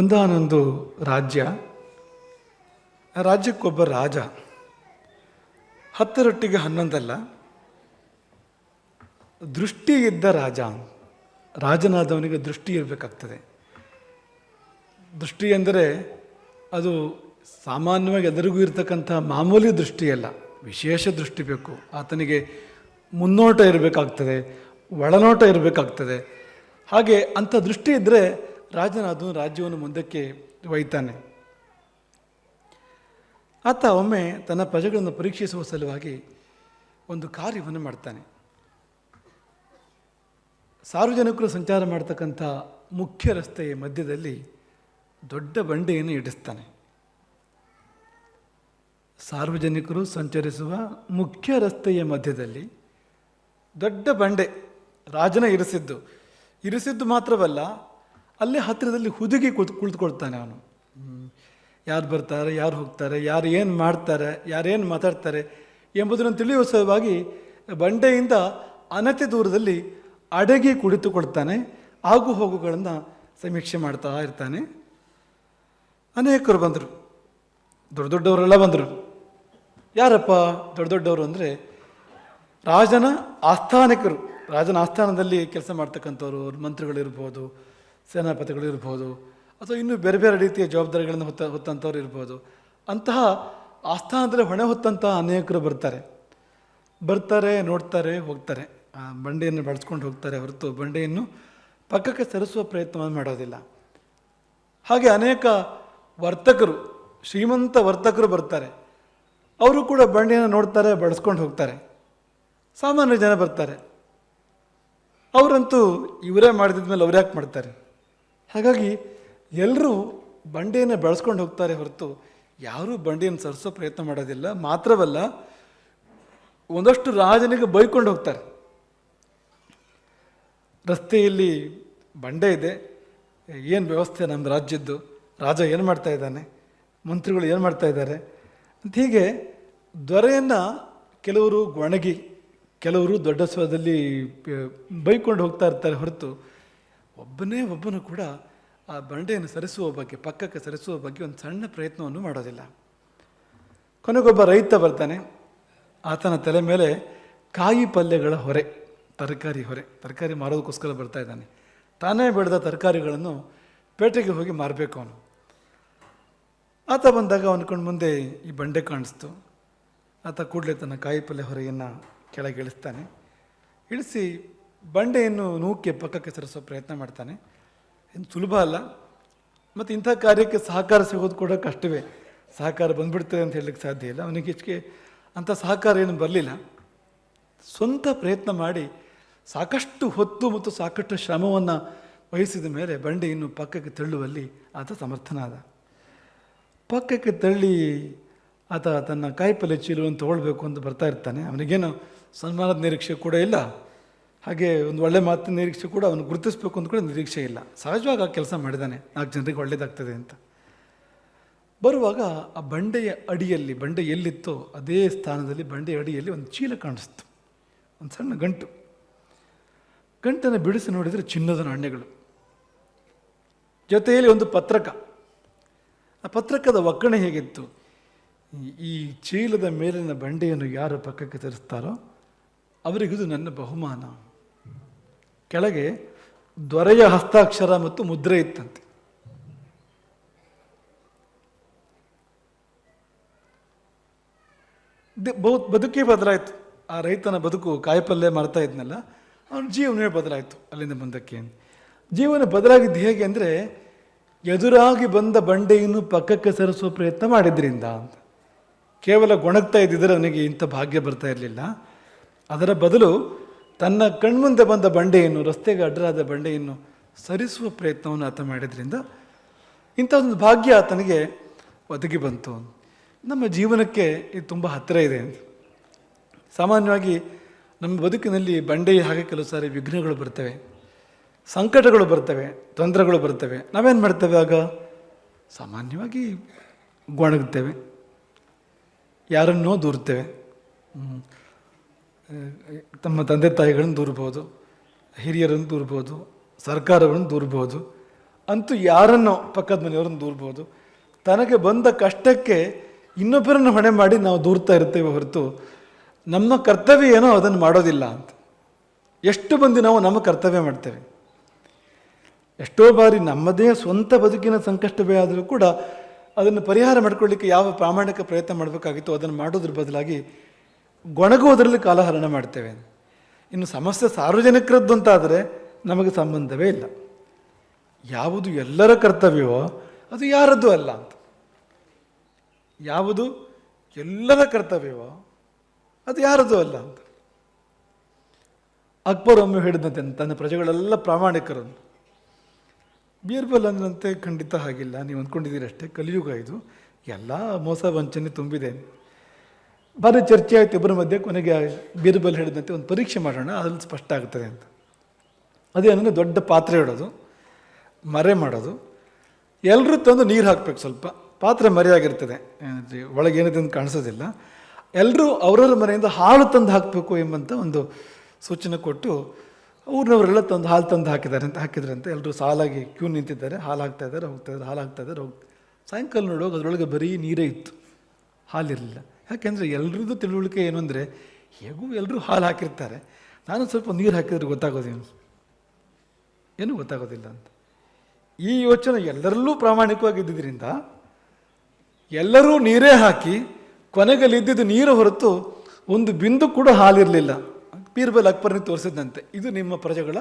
ಒಂದಾನೊಂದು ರಾಜ್ಯ, ರಾಜ್ಯಕ್ಕೊಬ್ಬ ರಾಜ, ಹತ್ತರೊಟ್ಟಿಗೆ ಹನ್ನೊಂದಲ್ಲ ದೃಷ್ಟಿ ಇದ್ದ ರಾಜ, ರಾಜನಾದವನಿಗೆ ದೃಷ್ಟಿ ಇರಬೇಕಾಗ್ತದೆ. ದೃಷ್ಟಿ ಎಂದರೆ ಅದು ಸಾಮಾನ್ಯವಾಗಿ ಎಲ್ಲರಿಗೂ ಇರತಕ್ಕಂಥ ಮಾಮೂಲಿ ದೃಷ್ಟಿಯಲ್ಲ, ವಿಶೇಷ ದೃಷ್ಟಿ ಬೇಕು. ಆತನಿಗೆ ಮುನ್ನೋಟ ಇರಬೇಕಾಗ್ತದೆ, ಒಳನೋಟ ಇರಬೇಕಾಗ್ತದೆ. ಹಾಗೆ ಅಂಥ ದೃಷ್ಟಿ ಇದ್ದರೆ ರಾಜನಾದವನು ರಾಜ್ಯವನ್ನು ಮುಂದಕ್ಕೆ ಒಯ್ತಾನೆ. ಆತ ಒಮ್ಮೆ ತನ್ನ ಪ್ರಜೆಗಳನ್ನು ಪರೀಕ್ಷಿಸುವ ಸಲುವಾಗಿ ಒಂದು ಕಾರ್ಯವನ್ನು ಮಾಡ್ತಾನೆ. ಸಾರ್ವಜನಿಕರು ಸಂಚಾರ ಮಾಡ್ತಕ್ಕಂಥ ಮುಖ್ಯ ರಸ್ತೆಯ ಮಧ್ಯದಲ್ಲಿ ದೊಡ್ಡ ಬಂಡೆಯನ್ನು ಇಡಿಸ್ತಾನೆ. ಸಾರ್ವಜನಿಕರು ಸಂಚರಿಸುವ ಮುಖ್ಯ ರಸ್ತೆಯ ಮಧ್ಯದಲ್ಲಿ ದೊಡ್ಡ ಬಂಡೆ ರಾಜನ ಇರಿಸಿದ್ದು. ಇರಿಸಿದ್ದು ಮಾತ್ರವಲ್ಲ ಅಲ್ಲೇ ಹತ್ತಿರದಲ್ಲಿ ಹುದುಗಿ ಕುಳಿತು ಕುಳಿತುಕೊಳ್ತಾನೆ ಅವನು. ಯಾರು ಬರ್ತಾರೆ, ಯಾರು ಹೋಗ್ತಾರೆ, ಯಾರು ಏನು ಮಾಡ್ತಾರೆ ಯಾರೇನು ಮಾತಾಡ್ತಾರೆ ಎಂಬುದನ್ನು ತಿಳಿಯುವ ಸಲುವಾಗಿ ಬಂಡೆಯಿಂದ ಅನತಿ ದೂರದಲ್ಲಿ ಅಡಗಿ ಕುಳಿತುಕೊಳ್ತಾನೆ, ಆಗು ಹೋಗುಗಳನ್ನು ಸಮೀಕ್ಷೆ ಮಾಡ್ತಾ ಇರ್ತಾನೆ. ಅನೇಕರು ಬಂದರು. ದೊಡ್ಡ ದೊಡ್ಡವರೆಲ್ಲ ಬಂದರು. ಯಾರಪ್ಪ ದೊಡ್ಡ ದೊಡ್ಡವರು ಅಂದರೆ ರಾಜನ ಆಸ್ಥಾನಿಕರು. ರಾಜನ ಆಸ್ಥಾನದಲ್ಲಿ ಕೆಲಸ ಮಾಡ್ತಕ್ಕಂಥವ್ರು ಅವ್ರ ಮಂತ್ರಿಗಳಿರ್ಬೋದು ಸೇನಾಪತಿಗಳಿರ್ಬೋದು ಅಥವಾ ಇನ್ನೂ ಬೇರೆ ಬೇರೆ ರೀತಿಯ ಜವಾಬ್ದಾರಿಗಳನ್ನು ಹೊತ್ತ, ಹೊತ್ತಂಥವ್ರು ಇರ್ಬೋದು, ಅಂತಹ ಆಸ್ಥಾನದಲ್ಲಿ ಹೊಣೆ ಹೊತ್ತಂತಹ ಅನೇಕರು ಬರ್ತಾರೆ. ಬರ್ತಾರೆ, ನೋಡ್ತಾರೆ, ಹೋಗ್ತಾರೆ. ಬಂಡೆಯನ್ನು ಬಳಸ್ಕೊಂಡು ಹೋಗ್ತಾರೆ ಹೊರತು ಬಂಡೆಯನ್ನು ಪಕ್ಕಕ್ಕೆ ಸರಿಸುವ ಪ್ರಯತ್ನವನ್ನು ಮಾಡೋದಿಲ್ಲ. ಹಾಗೆ ಅನೇಕ ವರ್ತಕರು, ಶ್ರೀಮಂತ ವರ್ತಕರು ಬರ್ತಾರೆ. ಅವರು ಕೂಡ ಬಂಡೆಯನ್ನು ನೋಡ್ತಾರೆ, ಬಳಸ್ಕೊಂಡು ಹೋಗ್ತಾರೆ. ಸಾಮಾನ್ಯ ಜನ ಬರ್ತಾರೆ. ಅವರಂತೂ ಇವರೇ ಮಾಡಿದ್ಮೇಲೆ ಅವ್ರು ಯಾಕೆ ಮಾಡ್ತಾರೆ? ಹಾಗಾಗಿ ಎಲ್ಲರೂ ಬಂಡೆಯನ್ನು ಬೆಳೆಸ್ಕೊಂಡು ಹೋಗ್ತಾರೆ ಹೊರತು ಯಾರೂ ಬಂಡೆಯನ್ನು ಸರಿಸೋ ಪ್ರಯತ್ನ ಮಾಡೋದಿಲ್ಲ. ಮಾತ್ರವಲ್ಲ, ಒಂದಷ್ಟು ರಾಜನಿಗೆ ಬೈಕೊಂಡು ಹೋಗ್ತಾರೆ. ರಸ್ತೆಯಲ್ಲಿ ಬಂಡೆ ಇದೆ. ಏನು ವ್ಯವಸ್ಥೆ ನಮ್ಮ ರಾಜ್ಯದ್ದು? ರಾಜ ಏನು ಮಾಡ್ತಾ ಇದ್ದಾನೆ? ಮಂತ್ರಿಗಳು ಏನು ಮಾಡ್ತಾ ಇದ್ದಾರೆ? ಅಂತ ಹೀಗೆ ದೊರೆಯನ್ನು ಕೆಲವರು ಒಣಗಿ, ಕೆಲವರು ದೊಡ್ಡ ಸ್ವರದಲ್ಲಿ ಬೈಕೊಂಡು ಹೋಗ್ತಾ ಇರ್ತಾರೆ ಹೊರತು ಒಬ್ಬನೇ ಒಬ್ಬನು ಕೂಡ ಆ ಬಂಡೆಯನ್ನು ಸರಿಸುವ ಬಗ್ಗೆ, ಪಕ್ಕಕ್ಕೆ ಸರಿಸುವ ಬಗ್ಗೆ ಒಂದು ಸಣ್ಣ ಪ್ರಯತ್ನವನ್ನು ಮಾಡೋದಿಲ್ಲ. ಕೊನೆಗೊಬ್ಬ ರೈತ ಬರ್ತಾನೆ. ಆತನ ತಲೆ ಮೇಲೆ ಕಾಯಿ ಪಲ್ಯಗಳ ಹೊರೆ, ತರಕಾರಿ ಹೊರೆ, ತರಕಾರಿ ಮಾರೋದಕ್ಕೋಸ್ಕರ ಬರ್ತಾ ಇದ್ದಾನೆ. ತಾನೇ ಬೆಳೆದ ತರಕಾರಿಗಳನ್ನು ಪೇಟೆಗೆ ಹೋಗಿ ಮಾರಬೇಕು ಅವನು. ಆತ ಬಂದಾಗ ಅವನ್ಕೊಂಡು ಮುಂದೆ ಈ ಬಂಡೆ ಕಾಣಿಸ್ತು. ಆತ ಕೂಡಲೇ ತನ್ನ ಕಾಯಿ ಪಲ್ಯ ಹೊರೆಯನ್ನು ಕೆಳಗೆ ಇಳಿಸ್ತಾನೆ. ಇಳಿಸಿ ಬಂಡೆಯನ್ನು ನೂಕಿ ಪಕ್ಕಕ್ಕೆ ಸರಿಸೋ ಪ್ರಯತ್ನ ಮಾಡ್ತಾನೆ. ಏನು ಸುಲಭ ಅಲ್ಲ. ಮತ್ತು ಇಂಥ ಕಾರ್ಯಕ್ಕೆ ಸಹಕಾರ ಸಿಗೋದು ಕೂಡ ಕಷ್ಟವೇ. ಸಹಕಾರ ಬಂದ್ಬಿಡ್ತದೆ ಅಂತ ಹೇಳಲಿಕ್ಕೆ ಸಾಧ್ಯ ಇಲ್ಲ. ಅವನಿಗೆ ಹೆಚ್ಚಿಗೆ ಅಂಥ ಸಹಕಾರ ಏನು ಬರಲಿಲ್ಲ. ಸ್ವಂತ ಪ್ರಯತ್ನ ಮಾಡಿ ಸಾಕಷ್ಟು ಹೊತ್ತು ಮತ್ತು ಸಾಕಷ್ಟು ಶ್ರಮವನ್ನು ವಹಿಸಿದ ಮೇಲೆ ಬಂಡೆಯನ್ನು ಪಕ್ಕಕ್ಕೆ ತಳ್ಳುವಲ್ಲಿ ಆತ ಸಮರ್ಥನಾದ. ಪಕ್ಕಕ್ಕೆ ತಳ್ಳಿ ಆತ ತನ್ನ ಕಾಯಿಪಲ್ಲೆ ಚೀಲವನ್ನು ತೊಗೊಳ್ಬೇಕು ಅಂತ ಬರ್ತಾ ಇರ್ತಾನೆ. ಅವನಿಗೇನು ಸನ್ಮಾನದ ನಿರೀಕ್ಷೆ ಕೂಡ ಇಲ್ಲ. ಹಾಗೆ ಒಂದು ಒಳ್ಳೆ ಮಾತಿನ ನಿರೀಕ್ಷೆ ಕೂಡ ಅವನು ಗುರುತಿಸ್ಬೇಕು ಅಂತ ಕೂಡ ನಿರೀಕ್ಷೆ ಇಲ್ಲ. ಸಹಜವಾಗಿ ಆ ಕೆಲಸ ಮಾಡಿದ್ದಾನೆ ನಾಲ್ಕು ಜನರಿಗೆ ಒಳ್ಳೇದಾಗ್ತದೆ ಅಂತ. ಬರುವಾಗ ಆ ಬಂಡೆಯ ಅಡಿಯಲ್ಲಿ, ಬಂಡೆ ಎಲ್ಲಿತ್ತೋ ಅದೇ ಸ್ಥಾನದಲ್ಲಿ ಬಂಡೆಯ ಅಡಿಯಲ್ಲಿ ಒಂದು ಚೀಲ ಕಾಣಿಸ್ತು. ಒಂದು ಸಣ್ಣ ಗಂಟು. ಗಂಟನ್ನು ಬಿಡಿಸಿ ನೋಡಿದರೆ ಚಿನ್ನದ ನಾಣ್ಯಗಳು. ಜೊತೆಯಲ್ಲಿ ಒಂದು ಪತ್ರಕ. ಆ ಪತ್ರಕದ ಒಕ್ಕಣೆ ಹೇಗಿತ್ತು? ಈ- ಚೀಲದ ಮೇಲಿನ ಬಂಡೆಯನ್ನು ಯಾರು ಪಕ್ಕಕ್ಕೆ ತರಿಸ್ತಾರೋ ಅವರಿಗಿದು ನನ್ನ ಬಹುಮಾನ. ಕೆಳಗೆ ದೊರೆಯ ಹಸ್ತಾಕ್ಷರ ಮತ್ತು ಮುದ್ರೆ ಇತ್ತಂತೆ. ಬಹು ಬದುಕೇ ಬದಲಾಯಿತು. ಆ ರೈತನ ಬದುಕು ಕಾಯಿಪಲ್ಯ ಮಾಡ್ತಾ ಇದ್ನಲ್ಲ, ಅವನ ಜೀವನವೇ ಬದಲಾಯಿತು ಅಲ್ಲಿಂದ ಮುಂದಕ್ಕೆ. ಜೀವನ ಬದಲಾಗಿದ್ದು ಹೇಗೆ ಅಂದರೆ, ಎದುರಾಗಿ ಬಂದ ಬಂಡೆಯನ್ನು ಪಕ್ಕಕ್ಕೆ ಸರಿಸುವ ಪ್ರಯತ್ನ ಮಾಡಿದ್ರಿಂದ ಅಂತ. ಕೇವಲ ಗೊಣಗ್ತಾ ಇದ್ದಿದ್ರೆ ಅವನಿಗೆ ಇಂಥ ಭಾಗ್ಯ ಬರ್ತಾ ಇರಲಿಲ್ಲ. ಅದರ ಬದಲು ತನ್ನ ಕಣ್ಮುಂದೆ ಬಂದ ಬಂಡೆಯನ್ನು, ರಸ್ತೆಗೆ ಅಡ್ಡರಾದ ಬಂಡೆಯನ್ನು ಸರಿಸುವ ಪ್ರಯತ್ನವನ್ನು ಆತ ಮಾಡಿದ್ರಿಂದ ಇಂಥ ಒಂದು ಭಾಗ್ಯ ಆತನಿಗೆ ಒದಗಿ ಬಂತು. ನಮ್ಮ ಜೀವನಕ್ಕೆ ಇದು ತುಂಬ ಹತ್ತಿರ ಇದೆ. ಸಾಮಾನ್ಯವಾಗಿ ನಮ್ಮ ಬದುಕಿನಲ್ಲಿ ಬಂಡೆಯ ಹಾಗೆ ಕೆಲವು ಸಾರಿ ವಿಘ್ನಗಳು ಬರ್ತವೆ, ಸಂಕಟಗಳು ಬರ್ತವೆ, ತೊಂದರೆಗಳು ಬರ್ತವೆ. ನಾವೇನು ಮಾಡ್ತೇವೆ ಆಗ? ಸಾಮಾನ್ಯವಾಗಿ ಗೊಣಗ್ತೇವೆ ಯಾರನ್ನೋ ದೂರ್ತೇವೆ ತಮ್ಮ ತಂದೆ ತಾಯಿಗಳನ್ನು ದೂರ್ಬೋದು, ಹಿರಿಯರನ್ನು ದೂರ್ಬೋದು, ಸರ್ಕಾರವನ್ನು ದೂರ್ಬೋದು, ಅಂತೂ ಯಾರನ್ನು ಪಕ್ಕದ ಮನೆಯವ್ರನ್ನ ದೂರ್ಬೋದು, ತನಗೆ ಬಂದ ಕಷ್ಟಕ್ಕೆ ಇನ್ನೊಬ್ಬರನ್ನು ಹೊಣೆ ಮಾಡಿ ನಾವು ದೂರ್ತಾ ಇರ್ತೇವೆ ಹೊರತು ನಮ್ಮ ಕರ್ತವ್ಯ ಏನೋ ಅದನ್ನು ಮಾಡೋದಿಲ್ಲ ಅಂತ. ಎಷ್ಟು ಬಂದು ನಾವು ನಮ್ಮ ಕರ್ತವ್ಯ ಮಾಡ್ತೇವೆ? ಎಷ್ಟೋ ಬಾರಿ ನಮ್ಮದೇ ಸ್ವಂತ ಬದುಕಿನ ಸಂಕಷ್ಟವೇ ಆದರೂ ಕೂಡ ಅದನ್ನು ಪರಿಹಾರ ಮಾಡ್ಕೊಳ್ಳಿಕ್ಕೆ ಯಾವ ಪ್ರಾಮಾಣಿಕ ಪ್ರಯತ್ನ ಮಾಡಬೇಕಾಗಿತ್ತು ಅದನ್ನು ಮಾಡೋದ್ರ ಬದಲಾಗಿ ಗೊಣಗುವುದರಲ್ಲಿ ಕಾಲಹರಣ ಮಾಡ್ತೇವೆ. ಇನ್ನು ಸಮಸ್ಯೆ ಸಾರ್ವಜನಿಕರದ್ದು ಅಂತಾದರೆ ನಮಗೆ ಸಂಬಂಧವೇ ಇಲ್ಲ. ಯಾವುದು ಎಲ್ಲರ ಕರ್ತವ್ಯವೋ ಅದು ಯಾರದ್ದು ಅಲ್ಲ ಅಂತ. ಯಾವುದು ಎಲ್ಲರ ಕರ್ತವ್ಯವೋ ಅದು ಯಾರದ್ದು ಅಲ್ಲ ಅಂತ. ಅಕ್ಬರ್ ಒಮ್ಮೆ ಹೇಳಿದಂತೆ ತನ್ನ ಪ್ರಜೆಗಳೆಲ್ಲ ಪ್ರಾಮಾಣಿಕರನ್ನು ಬೀರ್ಬಲ್ ಅಂದ್ರಂತೆ ಖಂಡಿತ ಹಾಗಿಲ್ಲ. ನೀವು ಅಂದ್ಕೊಂಡಿದ್ದೀರಷ್ಟೇ, ಕಲಿಯುಗ ಇದು. ಎಲ್ಲ ಮೋಸ ವಂಚನೆ ತುಂಬಿದೆ. ಭಾರಿ ಚರ್ಚೆ ಆಯಿತು ಇಬ್ಬರ ಮಧ್ಯೆ. ಕೊನೆಗೆ ಬೀರ್ಬಲ್ ಹೇಳಿದಂತೆ ಒಂದು ಪರೀಕ್ಷೆ ಮಾಡೋಣ, ಅದ್ರಲ್ಲಿ ಸ್ಪಷ್ಟ ಆಗ್ತದೆ ಅಂತ. ಅದೇನಂದರೆ ದೊಡ್ಡ ಪಾತ್ರೆ ಇಡೋದು, ಮರೆ ಮಾಡೋದು. ಎಲ್ಲರೂ ತಂದು ನೀರು ಹಾಕಬೇಕು ಸ್ವಲ್ಪ. ಪಾತ್ರೆ ಮರೆಯಾಗಿರ್ತದೆ. ಒಳಗೆ ಏನಿದೆ ಅಂತ ಕಾಣಿಸೋದಿಲ್ಲ. ಎಲ್ಲರೂ ಅವರವ್ರ ಮನೆಯಿಂದ ಹಾಲು ತಂದು ಹಾಕಬೇಕು ಎಂಬಂಥ ಒಂದು ಸೂಚನೆ ಕೊಟ್ಟು ಊರಿನವರೆಲ್ಲ ತಂದು ಹಾಲು ತಂದು ಹಾಕಿದ್ದಾರೆ ಅಂತ, ಹಾಕಿದ್ರೆ ಅಂತ ಎಲ್ಲರೂ ಸಾಲಾಗಿ ಕ್ಯೂ ನಿಂತಿದ್ದಾರೆ. ಹಾಲು ಹಾಕ್ತಾ ಇದ್ದಾರೆ, ಹೋಗ್ತಾ ಇದ್ದಾರೆ, ಹಾಲು ಹಾಕ್ತಾ ಇದ್ದಾರೆ. ಹೋಗ್ ಸಾಯಂಕಾಲ ನೋಡುವಾಗ ಅದರೊಳಗೆ ಬರೀ ನೀರೇ ಇತ್ತು. ಹಾಲಿರಲಿಲ್ಲ. ಯಾಕೆಂದರೆ ಎಲ್ರದ್ದು ತಿಳುವಳಿಕೆ ಏನು ಅಂದರೆ, ಹೇಗೂ ಎಲ್ಲರೂ ಹಾಲು ಹಾಕಿರ್ತಾರೆ. ನಾನು ಸ್ವಲ್ಪ ನೀರು ಹಾಕಿದ್ರೆ ಗೊತ್ತಾಗೋದೇನು? ಏನೂ ಗೊತ್ತಾಗೋದಿಲ್ಲ ಅಂತ. ಈ ಯೋಚನೆ ಎಲ್ಲರಲ್ಲೂ ಪ್ರಾಮಾಣಿಕವಾಗಿದ್ದರಿಂದ ಎಲ್ಲರೂ ನೀರೇ ಹಾಕಿ ಕೊನೆಗಲ್ಲಿ ಇದ್ದಿದ್ದು ನೀರು ಹೊರತು ಒಂದು ಬಿಂದು ಕೂಡ ಹಾಲಿರಲಿಲ್ಲ. ಪೀರ್ಬಲ್ ಅಕ್ಬರ್ನಿಗೆ ತೋರಿಸಿದಂತೆ ಇದು ನಿಮ್ಮ ಪ್ರಜೆಗಳ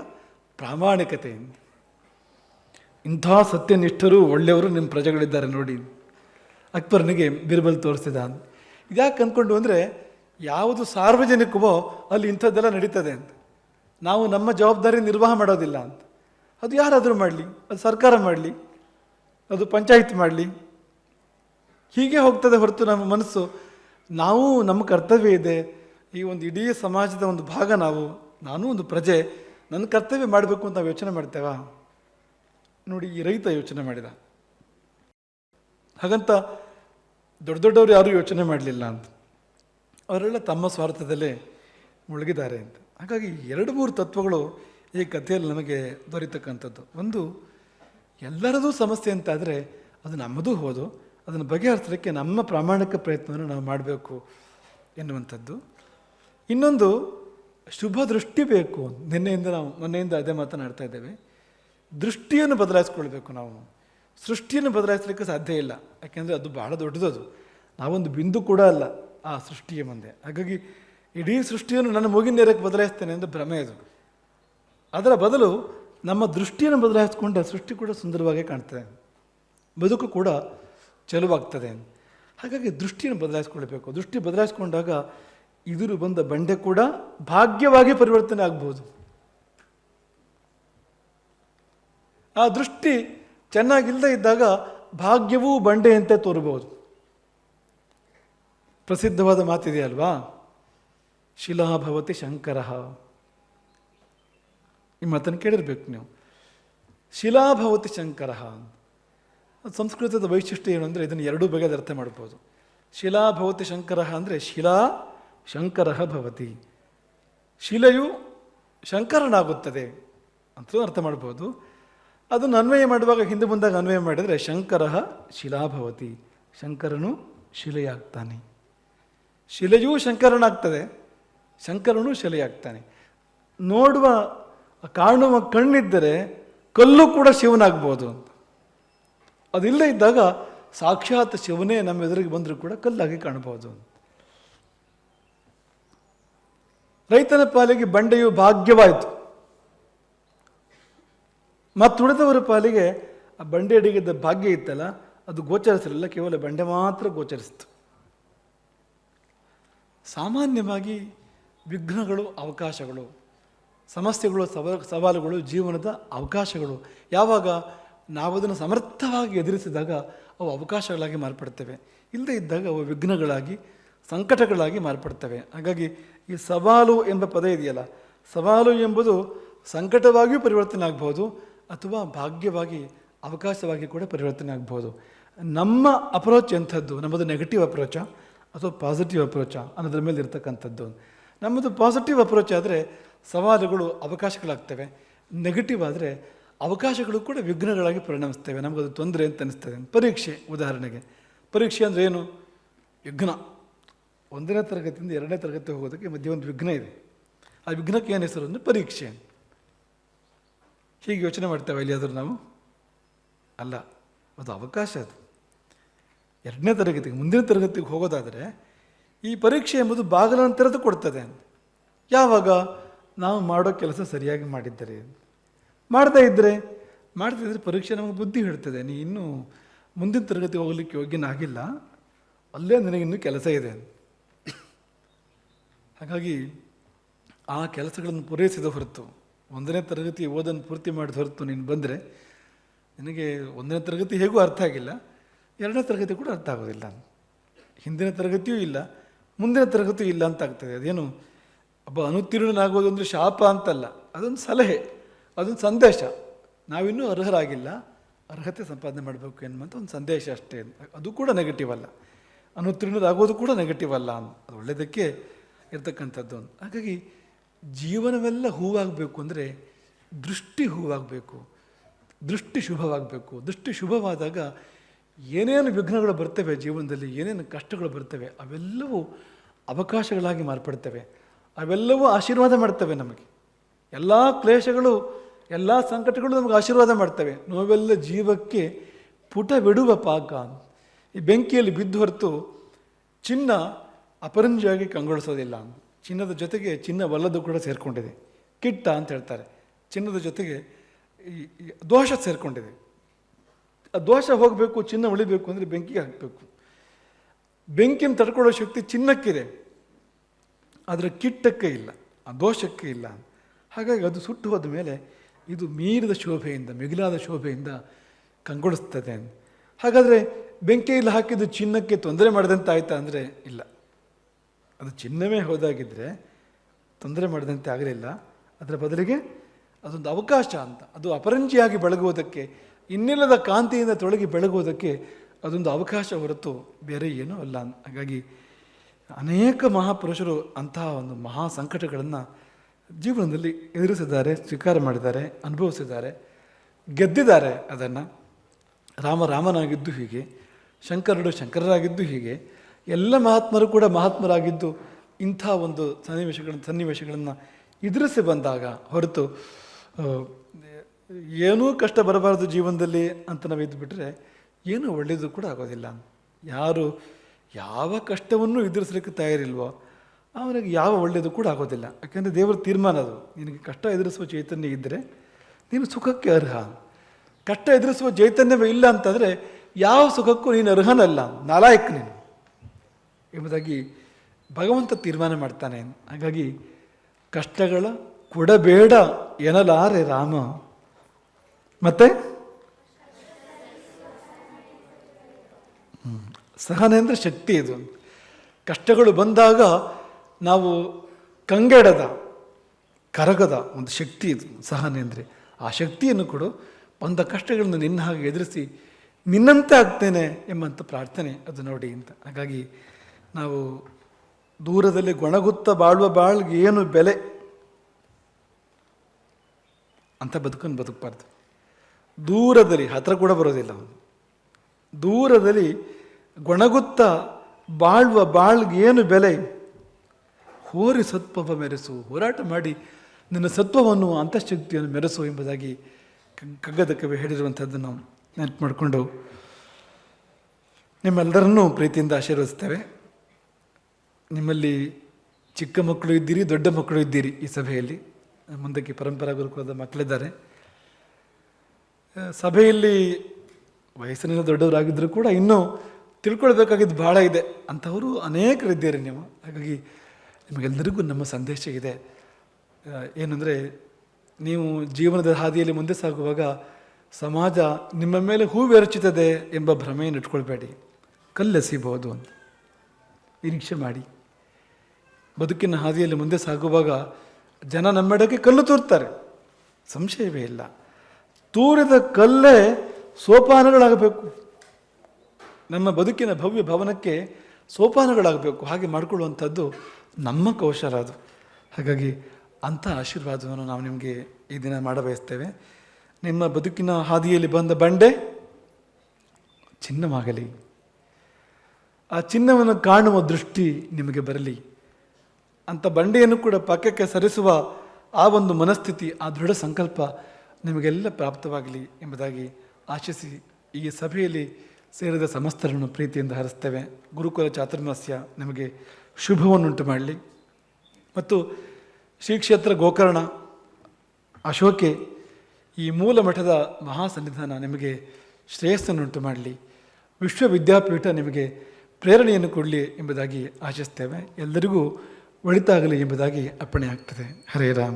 ಪ್ರಾಮಾಣಿಕತೆ. ಇಂಥ ಸತ್ಯನಿಷ್ಠರು ಒಳ್ಳೆಯವರು ನಿಮ್ಮ ಪ್ರಜೆಗಳಿದ್ದಾರೆ ನೋಡಿ. ಅಕ್ಬರ್ನಿಗೆ ಬೀರ್ಬಲ್ ತೋರಿಸಿದ ಇದ್ಯಾಕೆ ಅಂದ್ಕೊಂಡು ಅಂದರೆ ಯಾವುದು ಸಾರ್ವಜನಿಕವೋ ಅಲ್ಲಿ ಇಂಥದ್ದೆಲ್ಲ ನಡೀತದೆ ಅಂತ. ನಾವು ನಮ್ಮ ಜವಾಬ್ದಾರಿ ನಿರ್ವಾಹ ಮಾಡೋದಿಲ್ಲ ಅಂತ. ಅದು ಯಾರಾದರೂ ಮಾಡಲಿ, ಅದು ಸರ್ಕಾರ ಮಾಡಲಿ, ಅದು ಪಂಚಾಯತ್ ಮಾಡಲಿ. ಹೀಗೆ ಹೋಗ್ತದೆ ಹೊರತು ನಮ್ಮ ಮನಸ್ಸು. ನಾವು ನಮ್ಮ ಕರ್ತವ್ಯ ಇದೆ. ಈ ಒಂದು ಇಡೀ ಸಮಾಜದ ಒಂದು ಭಾಗ ನಾವು, ನಾನು ಒಂದು ಪ್ರಜೆ. ನನ್ನ ಕರ್ತವ್ಯ ಮಾಡಬೇಕು ಅಂತ ನಾವು ಯೋಚನೆ ಮಾಡ್ತೇವಾ? ನೋಡಿ ಈ ರೈತ ಯೋಚನೆ ಮಾಡಿದ. ಹಾಗಂತ ದೊಡ್ಡ ದೊಡ್ಡವರು ಯಾರೂ ಯೋಚನೆ ಮಾಡಲಿಲ್ಲ ಅಂತ. ಅವರೆಲ್ಲ ತಮ್ಮ ಸ್ವಾರ್ಥದಲ್ಲೇ ಮುಳುಗಿದ್ದಾರೆ ಅಂತ. ಹಾಗಾಗಿ ಎರಡು ಮೂರು ತತ್ವಗಳು ಈ ಕಥೆಯಲ್ಲಿ ನಮಗೆ ದೊರೀತಕ್ಕಂಥದ್ದು. ಒಂದು ಎಲ್ಲರದೂ ಸಮಸ್ಯೆ ಅಂತಾದರೆ ಅದು ನಮ್ಮದೂ ಹೋದು, ಅದನ್ನು ಬಗೆಹರಿಸಲಿಕ್ಕೆ ನಮ್ಮ ಪ್ರಾಮಾಣಿಕ ಪ್ರಯತ್ನವನ್ನು ನಾವು ಮಾಡಬೇಕು ಎನ್ನುವಂಥದ್ದು. ಇನ್ನೊಂದು, ಶುಭ ದೃಷ್ಟಿ ಬೇಕು. ನಿನ್ನೆಯಿಂದ ನಾವು, ಮೊನ್ನೆಯಿಂದ ಅದೇ ಮಾತನಾಡ್ತಾ ಇದ್ದೇವೆ. ದೃಷ್ಟಿಯನ್ನು ಬದಲಾಯಿಸ್ಕೊಳ್ಬೇಕು ನಾವು. ಸೃಷ್ಟಿಯನ್ನು ಬದಲಾಯಿಸಲಿಕ್ಕೆ ಸಾಧ್ಯ ಇಲ್ಲ. ಯಾಕೆಂದರೆ ಅದು ಬಹಳ ದೊಡ್ಡದದು. ನಾವೊಂದು ಬಿಂದು ಕೂಡ ಅಲ್ಲ ಆ ಸೃಷ್ಟಿಯ ಮುಂದೆ. ಹಾಗಾಗಿ ಇಡೀ ಸೃಷ್ಟಿಯನ್ನು ನನ್ನ ಮೂಗಿನ ನೇರಕ್ಕೆ ಬದಲಾಯಿಸ್ತೇನೆ ಎಂದು ಭ್ರಮೆ ಅದು. ಅದರ ಬದಲು ನಮ್ಮ ದೃಷ್ಟಿಯನ್ನು ಬದಲಾಯಿಸಿಕೊಂಡ್ರೆ ಸೃಷ್ಟಿ ಕೂಡ ಸುಂದರವಾಗಿ ಕಾಣ್ತದೆ. ಬದುಕು ಕೂಡ ಚೆಲುವಾಗ್ತದೆ. ಹಾಗಾಗಿ ದೃಷ್ಟಿಯನ್ನು ಬದಲಾಯಿಸ್ಕೊಳ್ಬೇಕು ದೃಷ್ಟಿ ಬದಲಾಯಿಸ್ಕೊಂಡಾಗ ಇದುರು ಬಂದ ಬಂಡೆ ಕೂಡ ಭಾಗ್ಯವಾಗಿ ಪರಿವರ್ತನೆ ಆಗ್ಬೋದು ಆ ದೃಷ್ಟಿ ಚೆನ್ನಾಗಿಲ್ಲದೆ ಇದ್ದಾಗ ಭಾಗ್ಯವೂ ಬಂಡೆಯಂತೆ ತೋರಬಹುದು. ಪ್ರಸಿದ್ಧವಾದ ಮಾತಿದೆಯಲ್ವಾ? ಶಿಲಾಭವತಿ ಶಂಕರ. ಈ ಮಾತನ್ನು ಕೇಳಿರ್ಬೇಕು ನೀವು. ಶಿಲಾಭವತಿ ಶಂಕರ. ಸಂಸ್ಕೃತದ ವೈಶಿಷ್ಟ್ಯ ಏನು ಅಂದರೆ ಇದನ್ನು ಎರಡೂ ಬಗೆದ ಅರ್ಥ ಮಾಡ್ಬೋದು. ಶಿಲಾಭವತಿ ಶಂಕರ ಅಂದರೆ ಶಿಲಾ ಶಂಕರ ಭವತಿ. ಶಿಲೆಯು ಶಂಕರನಾಗುತ್ತದೆ ಅಂತಲೂ ಅರ್ಥ ಮಾಡ್ಬೋದು. ಅದನ್ನು ಅನ್ವಯ ಮಾಡುವಾಗ ಹಿಂದೆ ಬಂದಾಗ ಅನ್ವಯ ಮಾಡಿದರೆ ಶಂಕರ ಶಿಲಾಭವತಿ. ಶಂಕರನು ಶಿಲೆಯಾಗ್ತಾನೆ. ಶಿಲೆಯೂ ಶಂಕರನಾಗ್ತದೆ. ಶಂಕರನು ಶಿಲೆಯಾಗ್ತಾನೆ. ನೋಡುವ, ಕಾಣುವ ಕಣ್ಣಿದ್ದರೆ ಕಲ್ಲು ಕೂಡ ಶಿವನಾಗ್ಬೋದು ಅಂತ. ಅದಿಲ್ಲದೆ ಇದ್ದಾಗ ಸಾಕ್ಷಾತ್ ಶಿವನೇ ನಮ್ಮ ಎದುರಿಗೆ ಬಂದರೂ ಕೂಡ ಕಲ್ಲಾಗಿ ಕಾಣಬಹುದು ರೈತನ ಪಾಲಿಗೆ ಬಂಡೆಯು ಭಾಗ್ಯವಾಯಿತು. ಮತ್ತುಳಿದವರ ಪಾಲಿಗೆ ಆ ಬಂಡೆ ಅಡಿಗಿದ್ದ ಭಾಗ್ಯ ಇತ್ತಲ್ಲ, ಅದು ಗೋಚರಿಸಲಿಲ್ಲ, ಕೇವಲ ಬಂಡೆ ಮಾತ್ರ ಗೋಚರಿಸಿತು. ಸಾಮಾನ್ಯವಾಗಿ ವಿಘ್ನಗಳು ಅವಕಾಶಗಳು, ಸಮಸ್ಯೆಗಳು, ಸವ, ಸವಾಲುಗಳು, ಜೀವನದ ಅವಕಾಶಗಳು, ಯಾವಾಗ ನಾವು ಅದನ್ನು ಸಮರ್ಥವಾಗಿ ಎದುರಿಸಿದಾಗ ಅವು ಅವಕಾಶಗಳಾಗಿ ಮಾರ್ಪಡ್ತವೆ ಇಲ್ಲದೇ ಇದ್ದಾಗ ಅವು ವಿಘ್ನಗಳಾಗಿ, ಸಂಕಟಗಳಾಗಿ ಮಾರ್ಪಡ್ತವೆ ಹಾಗಾಗಿ ಈ ಸವಾಲು ಎಂಬ ಪದ ಇದೆಯಲ್ಲ, ಸವಾಲು ಎಂಬುದು ಸಂಕಟವಾಗಿಯೂ ಪರಿವರ್ತನೆ ಆಗ್ಬೋದು ಅಥವಾ ಭಾಗ್ಯವಾಗಿ, ಅವಕಾಶವಾಗಿ ಕೂಡ ಪರಿವರ್ತನೆ ಆಗ್ಬೋದು. ನಮ್ಮ ಅಪ್ರೋಚ್ ಎಂಥದ್ದು? ನಮ್ಮದು ನೆಗೆಟಿವ್ ಅಪ್ರೋಚ ಅಥವಾ ಪಾಸಿಟಿವ್ ಅಪ್ರೋಚ ಅನ್ನೋದ್ರ ಮೇಲೆ ಇರತಕ್ಕಂಥದ್ದು. ನಮ್ಮದು ಪಾಸಿಟಿವ್ ಅಪ್ರೋಚ್ ಆದರೆ ಸವಾಲುಗಳು, ಅವಕಾಶಗಳಾಗ್ತವೆ. ನೆಗೆಟಿವ್ ಆದರೆ ಅವಕಾಶಗಳು ಕೂಡ ವಿಘ್ನಗಳಾಗಿ ಪರಿಣಮಿಸ್ತವೆ. ನಮಗದು ತೊಂದರೆ ಅಂತ ಅನಿಸ್ತದೆ. ಪರೀಕ್ಷೆ, ಉದಾಹರಣೆಗೆ. ಪರೀಕ್ಷೆ ಅಂದರೆ ಏನು? ವಿಘ್ನ. ಒಂದನೇ ತರಗತಿಯಿಂದ ಎರಡನೇ ತರಗತಿ ಹೋಗೋದಕ್ಕೆ ಮಧ್ಯೆ ಒಂದು ವಿಘ್ನ ಇದೆ. ಆ ವಿಘ್ನಕ್ಕೆ ಏನು ಹೆಸರು ಅಂದರೆ ಪರೀಕ್ಷೆ. ಹೀಗೆ ಯೋಚನೆ ಮಾಡ್ತೇವೆ ಎಲ್ಲಿಯಾದರೂ ನಾವು? ಅಲ್ಲ, ಅದು ಅವಕಾಶ ಅದು. ಎರಡನೇ ತರಗತಿಗೆ, ಮುಂದಿನ ತರಗತಿಗೆ ಹೋಗೋದಾದರೆ ಈ ಪರೀಕ್ಷೆ ಎಂಬುದು ಬಾಗಿಲನ್ನು ತೆರೆದು ಕೊಡ್ತದೆ ಯಾವಾಗ? ನಾವು ಮಾಡೋ ಕೆಲಸ ಸರಿಯಾಗಿ ಮಾಡಿದ್ದರೆ ಮಾಡ್ತಾ ಇದ್ದರೆ ಮಾಡ್ತಾ ಇದ್ದರೆ ಪರೀಕ್ಷೆ ನಮಗೆ ಬುದ್ಧಿ ಹೇಳ್ತದೆ, ನೀ ಇನ್ನೂ ಮುಂದಿನ ತರಗತಿ ಹೋಗಲಿಕ್ಕೆ ಯೋಗ್ಯನಾಗಿಲ್ಲ ಅಲ್ಲೇ ನಿನಗಿನ್ನೂ ಕೆಲಸ ಇದೆ ಹಾಗಾಗಿ ಆ ಕೆಲಸಗಳನ್ನು ಪೂರೈಸಿದ ಹೊರತು ಒಂದನೇ ತರಗತಿ ಓದನ್ನು ಪೂರ್ತಿ ಮಾಡಿದ ಹೊರತು ನೀನು ಬಂದರೆ ನಿನಗೆ ಒಂದನೇ ತರಗತಿ ಹೇಗೂ ಅರ್ಥ ಆಗಿಲ್ಲ, ಎರಡನೇ ತರಗತಿ ಕೂಡ ಅರ್ಥ ಆಗೋದಿಲ್ಲ. ಹಿಂದಿನ ತರಗತಿಯೂ ಇಲ್ಲ, ಮುಂದಿನ ತರಗತಿಯೂ ಇಲ್ಲ ಅಂತ ಆಗ್ತದೆ. ಅದೇನು, ಒಬ್ಬ ಅನುತ್ತೀರ್ಣನಾಗೋದು ಶಾಪ ಅಂತಲ್ಲ, ಅದೊಂದು ಸಲಹೆ, ಅದೊಂದು ಸಂದೇಶ. ನಾವಿನ್ನೂ ಅರ್ಹರಾಗಿಲ್ಲ, ಅರ್ಹತೆ ಸಂಪಾದನೆ ಮಾಡಬೇಕು ಎನ್ನುವಂಥ ಒಂದು ಸಂದೇಶ ಅಷ್ಟೇ. ಅದು ಕೂಡ ನೆಗೆಟಿವ್ ಅಲ್ಲ. ಅನುತ್ತೀರ್ಣರಾಗೋದು ಕೂಡ ನೆಗೆಟಿವ್ ಅಲ್ಲ. ಅದು ಒಳ್ಳೆಯದಕ್ಕೆ ಇರ್ತಕ್ಕಂಥದ್ದು. ಹಾಗಾಗಿ ಜೀವನವೆಲ್ಲ ಹೂವಾಗಬೇಕು ಅಂದರೆ ದೃಷ್ಟಿ ಹೂವಾಗಬೇಕು, ದೃಷ್ಟಿ ಶುಭವಾಗಬೇಕು. ದೃಷ್ಟಿ ಶುಭವಾದಾಗ ಏನೇನು ವಿಘ್ನಗಳು ಬರ್ತವೆ ಜೀವನದಲ್ಲಿ, ಏನೇನು ಕಷ್ಟಗಳು ಬರ್ತವೆ, ಅವೆಲ್ಲವೂ ಅವಕಾಶಗಳಾಗಿ ಮಾರ್ಪಡ್ತವೆ. ಅವೆಲ್ಲವೂ ಆಶೀರ್ವಾದ ಮಾಡ್ತವೆ ನಮಗೆ. ಎಲ್ಲ ಕ್ಲೇಶಗಳು, ಎಲ್ಲ ಸಂಕಟಗಳು ನಮಗೆ ಆಶೀರ್ವಾದ ಮಾಡ್ತವೆ. ನೋವೆಲ್ಲ ಜೀವಕ್ಕೆ ಪುಟ ಬಿಡುವ ಪಾಕ. ಈ ಬೆಂಕಿಯಲ್ಲಿ ಬಿದ್ದು ಹೊರತು ಚಿನ್ನ ಅಪರಂಜಿಯಾಗಿ ಕಂಗೊಳಿಸೋದಿಲ್ಲ. ಚಿನ್ನದ ಜೊತೆಗೆ ಚಿನ್ನವಲ್ಲದ್ದು ಕೂಡ ಸೇರಿಕೊಂಡಿದೆ. ಕಿಟ್ಟ ಅಂತ ಹೇಳ್ತಾರೆ. ಚಿನ್ನದ ಜೊತೆಗೆ ದೋಷ ಸೇರಿಕೊಂಡಿದೆ. ಆ ದೋಷ ಹೋಗಬೇಕು, ಚಿನ್ನ ಉಳಿಬೇಕು ಅಂದರೆ ಬೆಂಕಿಗೆ ಹಾಕಬೇಕು. ಬೆಂಕಿಯನ್ನು ತಡ್ಕೊಳ್ಳೋ ಶಕ್ತಿ ಚಿನ್ನಕ್ಕಿದೆ. ಆದರೆ ಕಿಟ್ಟಕ್ಕೆ ಇಲ್ಲ, ಆ ದೋಷಕ್ಕೆ ಇಲ್ಲ ಹಾಗಾಗಿ ಅದು ಸುಟ್ಟು ಹೋದ ಮೇಲೆ ಇದು ಮೀರಿದ ಶೋಭೆಯಿಂದ, ಮಿಗಿಲಾದ ಶೋಭೆಯಿಂದ ಕಂಗೊಳಿಸ್ತದೆ ಹಾಗಾದರೆ ಬೆಂಕಿಯಲ್ಲಿ ಹಾಕಿದ್ದು ಚಿನ್ನಕ್ಕೆ ತೊಂದರೆ ಮಾಡಿದಂತಾಯ್ತಾ ಅಂದರೆ ಇಲ್ಲ. ಅದು ಚಿನ್ನವೇ ಹೋದಾಗಿದ್ದರೆ ತೊಂದರೆ ಮಾಡಿದಂತೆ ಆಗಲಿಲ್ಲ. ಅದರ ಬದಲಿಗೆ ಅದೊಂದು ಅವಕಾಶ ಅಂತ. ಅದು ಅಪರಂಜಿಯಾಗಿ ಬೆಳಗುವುದಕ್ಕೆ, ಇನ್ನಿಲ್ಲದ ಕಾಂತಿಯಿಂದ ತೊಳಗಿ ಬೆಳಗುವುದಕ್ಕೆ ಅದೊಂದು ಅವಕಾಶ ಹೊರತು ಬೇರೆ ಏನೂ ಅಲ್ಲ. ಹಾಗಾಗಿ ಅನೇಕ ಮಹಾಪುರುಷರು ಅಂತಹ ಒಂದು ಮಹಾ ಸಂಕಟಗಳನ್ನು ಜೀವನದಲ್ಲಿ ಎದುರಿಸಿದ್ದಾರೆ, ಸ್ವೀಕಾರ ಮಾಡಿದ್ದಾರೆ, ಅನುಭವಿಸಿದ್ದಾರೆ, ಗೆದ್ದಿದ್ದಾರೆ ಅದನ್ನು. ರಾಮ ರಾಮನಾಗಿದ್ದು ಹೀಗೆ, ಶಂಕರರು ಶಂಕರರಾಗಿದ್ದು ಹೀಗೆ. ಎಲ್ಲ ಮಹಾತ್ಮರು ಕೂಡ ಮಹಾತ್ಮರಾಗಿದ್ದು ಇಂಥ ಒಂದು ಸನ್ನಿವೇಶಗಳನ್ನು ಸನ್ನಿವೇಶಗಳನ್ನು ಎದುರಿಸಿ ಬಂದಾಗ ಹೊರತು ಏನೂ ಕಷ್ಟ ಬರಬಾರದು ಜೀವನದಲ್ಲಿ ಅಂತ ನಾವು ಇದ್ದುಬಿಟ್ರೆ ಏನೂ ಒಳ್ಳೆಯದು ಕೂಡ ಆಗೋದಿಲ್ಲ. ಯಾರು ಯಾವ ಕಷ್ಟವನ್ನು ಎದುರಿಸಲಿಕ್ಕೆ ತಯಾರಿಲ್ವೋ ಅವನಿಗೆ ಯಾವ ಒಳ್ಳೆಯದು ಕೂಡ ಆಗೋದಿಲ್ಲ. ಯಾಕೆಂದರೆ ದೇವರ ತೀರ್ಮಾನ ಅದು. ನಿನಗೆ ಕಷ್ಟ ಎದುರಿಸುವ ಚೈತನ್ಯ ಇದ್ದರೆ ನೀನು ಸುಖಕ್ಕೆ ಅರ್ಹ. ಕಷ್ಟ ಎದುರಿಸುವ ಚೈತನ್ಯವೇ ಇಲ್ಲ ಅಂತಂದರೆ ಯಾವ ಸುಖಕ್ಕೂ ನೀನು ಅರ್ಹನಲ್ಲ. ನಾಲಾಯಕ್ ನೀನು. ಎಂಬುದಾಗಿ ಭಗವಂತ ತೀರ್ಮಾನ ಮಾಡ್ತಾನೆ. ಹಾಗಾಗಿ ಕಷ್ಟಗಳ ಕೊಡಬೇಡ ಎನ್ನಲಾರೆ ರಾಮ. ಮತ್ತೆ. ಸಹನೆ ಅಂದರೆ ಶಕ್ತಿ ಇದು. ಕಷ್ಟಗಳು ಬಂದಾಗ ನಾವು ಕಂಗೆಡದ, ಕರಗದ ಒಂದು ಶಕ್ತಿ ಇದು, ಸಹನೆ ಅಂದರೆ. ಆ ಶಕ್ತಿಯನ್ನು ಕೊಡು. ಬಂದ ಕಷ್ಟಗಳನ್ನು ನಿನ್ನ ಹಾಗೆ ಎದುರಿಸಿ ನಿನ್ನಂತೆ ಆಗ್ತೇನೆ ಎಂಬಂಥ ಪ್ರಾರ್ಥನೆ ಅದು ನೋಡಿ ಅಂತ. ಹಾಗಾಗಿ ನಾವು ದೂರದಲ್ಲಿ ಗೊಣಗುತ್ತ ಬಾಳುವ ಬಾಳ್ಗೆ ಏನು ಬೆಲೆ? ಅಂತ ಬದುಕನ್ನು ಬದುಕಬಾರ್ದು. ದೂರದಲ್ಲಿ, ಹತ್ರ ಕೂಡ ಬರೋದಿಲ್ಲ ಅವನು. ದೂರದಲ್ಲಿ ಗೊಣಗುತ್ತ ಬಾಳುವ ಬಾಳ್ಗೆ ಏನು ಬೆಲೆ? ಹೋರಿ ಸತ್ವವ ಮೆರೆಸು, ಹೋರಾಟ ಮಾಡಿ ನಿನ್ನ ಸತ್ವವನ್ನು ಅಂತಃಶಕ್ತಿಯನ್ನು ಮೆರೆಸು ಎಂಬುದಾಗಿ ಕಗ್ಗದ ಕವಿ ಹೇಳಿರುವಂಥದ್ದನ್ನು ನೆನಪು ಮಾಡಿಕೊಂಡು ನಿಮ್ಮೆಲ್ಲರನ್ನೂ ಪ್ರೀತಿಯಿಂದ ಆಶೀರ್ವದಿಸ್ತೇವೆ. ನಿಮ್ಮಲ್ಲಿ ಚಿಕ್ಕ ಮಕ್ಕಳು ಇದ್ದೀರಿ, ದೊಡ್ಡ ಮಕ್ಕಳು ಇದ್ದೀರಿ ಈ ಸಭೆಯಲ್ಲಿ. ಮುಂದಕ್ಕೆ ಪರಂಪರಾ ಗುರುಕುಲದ ಮಕ್ಕಳಿದ್ದಾರೆ. ಸಭೆಯಲ್ಲಿ ವಯಸ್ಸಿನಿಂದ ದೊಡ್ಡವರಾಗಿದ್ದರೂ ಕೂಡ ಇನ್ನೂ ತಿಳ್ಕೊಳ್ಬೇಕಾಗಿದ್ದು ಭಾಳ ಇದೆ. ಅಂಥವರು ಅನೇಕರಿದ್ದೀರಿ ನೀವು. ಹಾಗಾಗಿ ನಿಮಗೆಲ್ಲರಿಗೂ ನಮ್ಮ ಸಂದೇಶ ಇದೆ. ಏನಂದರೆ ನೀವು ಜೀವನದ ಹಾದಿಯಲ್ಲಿ ಮುಂದೆ ಸಾಗುವಾಗ ಸಮಾಜ ನಿಮ್ಮ ಮೇಲೆ ಹೂವೆರಚುತ್ತದೆ ಎಂಬ ಭ್ರಮೆಯನ್ನು ಇಟ್ಕೊಳ್ಬೇಡಿ. ಕಲ್ಲೆಸಿಬಹುದು ಅಂತ. ನಿರೀಕ್ಷೆ ಮಾಡಿ. ಬದುಕಿನ ಹಾದಿಯಲ್ಲಿ ಮುಂದೆ ಸಾಗುವಾಗ ಜನ ನಮ್ಮೆಡೆಗೆ ಕಲ್ಲು ತೂರ್ತಾರೆ. ಸಂಶಯವೇ ಇಲ್ಲ. ತೂರಿದ ಕಲ್ಲೇ ಸೋಪಾನಗಳಾಗಬೇಕು. ನಮ್ಮ ಬದುಕಿನ ಭವ್ಯ ಭವನಕ್ಕೆ ಸೋಪಾನಗಳಾಗಬೇಕು. ಹಾಗೆ ಮಾಡಿಕೊಳ್ಳುವಂಥದ್ದು ನಮ್ಮ ಕೌಶಲ ಅದು. ಹಾಗಾಗಿ ಅಂಥ ಆಶೀರ್ವಾದವನ್ನು ನಾವು ನಿಮಗೆ ಈ ದಿನ ಮಾಡಬಯಸ್ತೇವೆ. ನಿಮ್ಮ ಬದುಕಿನ ಹಾದಿಯಲ್ಲಿ ಬಂದ ಬಂಡೆ ಚಿನ್ನವಾಗಲಿ. ಆ ಚಿನ್ನವನ್ನು ಕಾಣುವ ದೃಷ್ಟಿ ನಿಮಗೆ ಬರಲಿ. ಅಂಥ ಬಂಡೆಯನ್ನು ಕೂಡ ಪಕ್ಕಕ್ಕೆ ಸರಿಸುವ ಆ ಒಂದು ಮನಸ್ಥಿತಿ, ಆ ದೃಢ ಸಂಕಲ್ಪ ನಿಮಗೆಲ್ಲ ಪ್ರಾಪ್ತವಾಗಲಿ ಎಂಬುದಾಗಿ ಆಶಿಸಿ ಈ ಸಭೆಯಲ್ಲಿ ಸೇರಿದ ಸಮಸ್ತರನ್ನು ಪ್ರೀತಿಯಿಂದ ಹರಿಸ್ತೇವೆ. ಗುರುಕುಲ ಚಾತುರ್ಮಾಸ್ಯ ನಿಮಗೆ ಶುಭವನ್ನುಂಟು ಮಾಡಲಿ. ಮತ್ತು ಶ್ರೀ ಕ್ಷೇತ್ರ ಗೋಕರ್ಣ ಅಶೋಕೆ ಈ ಮೂಲ ಮಠದ ಮಹಾಸನ್ನಿಧಾನ ನಿಮಗೆ ಶ್ರೇಯಸ್ಸನ್ನುಂಟು ಮಾಡಲಿ. ವಿಶ್ವವಿದ್ಯಾಪೀಠ ನಿಮಗೆ ಪ್ರೇರಣೆಯನ್ನು ಕೊಡಲಿ ಎಂಬುದಾಗಿ ಆಶಿಸ್ತೇವೆ. ಎಲ್ಲರಿಗೂ ಒಳಿತಾಗಲಿ ಎಂಬುದಾಗಿ ಅಪ್ಪಣೆ ಆಗ್ತದೆ. ಹರೇ ರಾಮ.